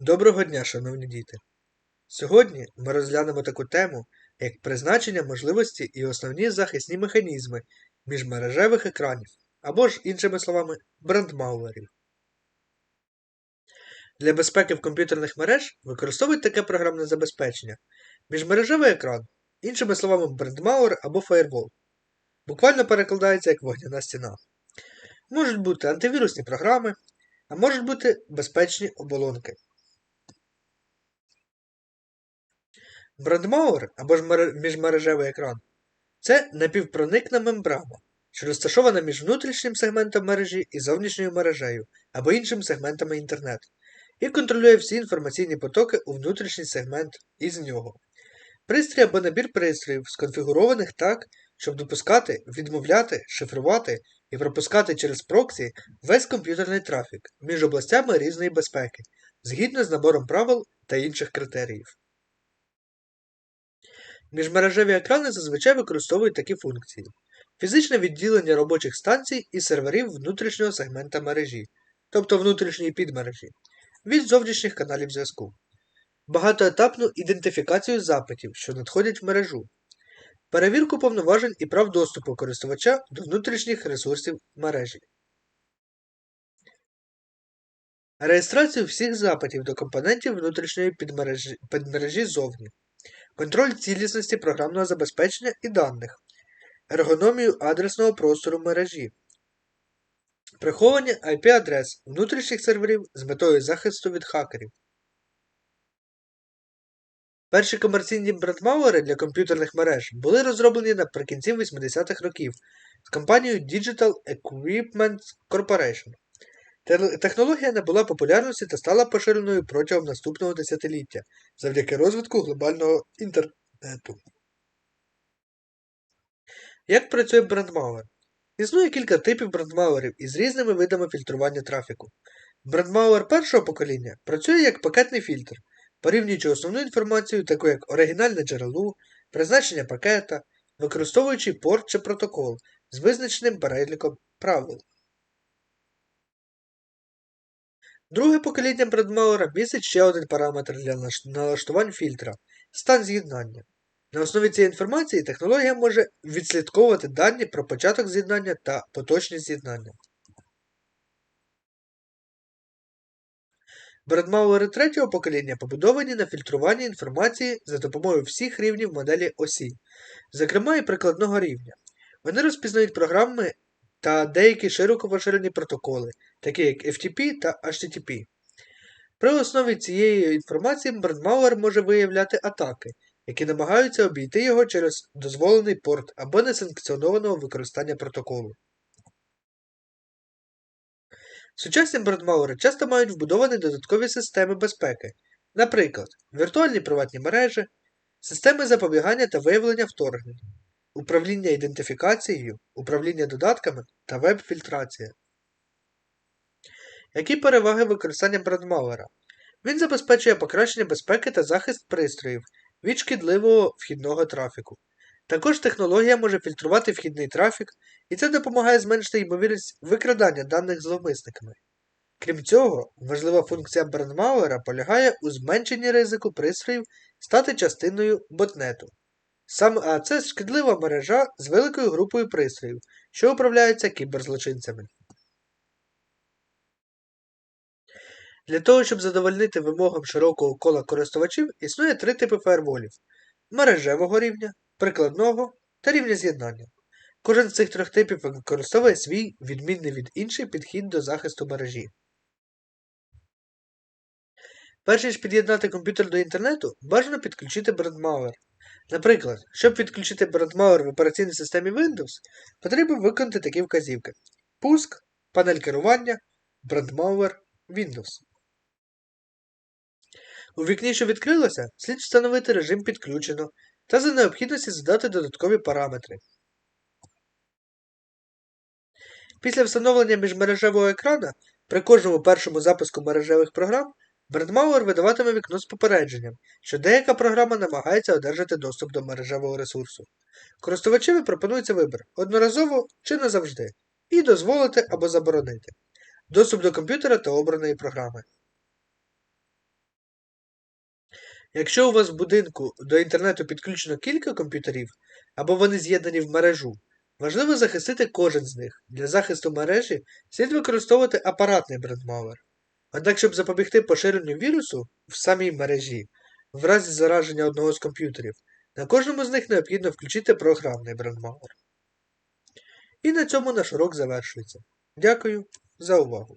Доброго дня, шановні діти! Сьогодні ми розглянемо таку тему, як призначення можливості і основні захисні механізми міжмережевих екранів, або ж, іншими словами, брендмауерів. Для безпеки в комп'ютерних мереж використовують таке програмне забезпечення міжмережевий екран, іншими словами, брендмауер або фаєрвол. Буквально перекладається як вогняна стіна. Можуть бути антивірусні програми, а можуть бути безпечні оболонки. Брандмауер або ж міжмережевий екран це напівпроникна мембрана, що розташована між внутрішнім сегментом мережі і зовнішньою мережею або іншими сегментами інтернету, і контролює всі інформаційні потоки у внутрішній сегмент із нього. Пристрій або набір пристроїв, сконфігурованих так, щоб допускати, відмовляти, шифрувати і пропускати через проксі весь комп'ютерний трафік між областями різної безпеки, згідно з набором правил та інших критеріїв. Міжмережеві екрани зазвичай використовують такі функції: фізичне відділення робочих станцій і серверів внутрішнього сегмента мережі, тобто внутрішньої підмережі, від зовнішніх каналів зв'язку, багатоетапну ідентифікацію запитів, що надходять в мережу, перевірку повноважень і прав доступу користувача до внутрішніх ресурсів мережі. Реєстрацію всіх запитів до компонентів внутрішньої підмережі, підмережі зовні контроль цілісності програмного забезпечення і даних, ергономію адресного простору мережі, приховування IP-адрес внутрішніх серверів з метою захисту від хакерів. Перші комерційні брендмауери для комп'ютерних мереж були розроблені наприкінці 80-х років з компанією Digital Equipment Corporation. Технологія набула популярності та стала поширеною протягом наступного десятиліття завдяки розвитку глобального інтернету. Як працює брендмауер? Існує кілька типів брендмауерів із різними видами фільтрування трафіку. Брендмауер першого покоління працює як пакетний фільтр, порівнюючи основну інформацію, таку як оригінальне джерело, призначення пакета, використовуючи порт чи протокол з визначеним переліком правил. Друге покоління Бредмауера містить ще один параметр для налаштувань фільтра стан з'єднання. На основі цієї інформації технологія може відслідковувати дані про початок з'єднання та поточність з'єднання. Бредмауери третього покоління побудовані на фільтруванні інформації за допомогою всіх рівнів моделі осі, зокрема і прикладного рівня. Вони розпізнають програми та деякі широко поширені протоколи, такі як FTP та HTTP. При основі цієї інформації брендмауер може виявляти атаки, які намагаються обійти його через дозволений порт або несанкціонованого використання протоколу. Сучасні брендмауери часто мають вбудовані додаткові системи безпеки, наприклад, віртуальні приватні мережі, системи запобігання та виявлення вторгнень, управління ідентифікацією, управління додатками та веб-фільтрація. Які переваги використання брендмауера? Він забезпечує покращення безпеки та захист пристроїв від шкідливого вхідного трафіку. Також технологія може фільтрувати вхідний трафік, і це допомагає зменшити ймовірність викрадання даних зловмисниками. Крім цього, важлива функція брендмауера полягає у зменшенні ризику пристроїв стати частиною ботнету. Саме а це шкідлива мережа з великою групою пристроїв, що управляються кіберзлочинцями. Для того, щоб задовольнити вимогам широкого кола користувачів, існує три типи фаерволів мережевого рівня, прикладного та рівня з'єднання. Кожен з цих трьох типів використовує свій відмінний від інший підхід до захисту мережі. Перш ніж під'єднати комп'ютер до інтернету, бажано підключити брендмауер. Наприклад, щоб підключити брендмауер в операційній системі Windows, потрібно виконати такі вказівки: Пуск, панель керування, брендмауер Windows. У вікні, що відкрилося, слід встановити режим підключено та за необхідності задати додаткові параметри. Після встановлення міжмережевого екрана при кожному першому запуску мережевих програм Брендмауер видаватиме вікно з попередженням, що деяка програма намагається одержати доступ до мережевого ресурсу. Користувачеві пропонується вибір одноразово чи назавжди, і дозволити або заборонити доступ до комп'ютера та обраної програми. Якщо у вас в будинку до інтернету підключено кілька комп'ютерів, або вони з'єднані в мережу, важливо захистити кожен з них. Для захисту мережі слід використовувати апаратний брендмовер. Однак, щоб запобігти поширенню вірусу в самій мережі, в разі зараження одного з комп'ютерів, на кожному з них необхідно включити програмний брендмауер. І на цьому наш урок завершується. Дякую за увагу!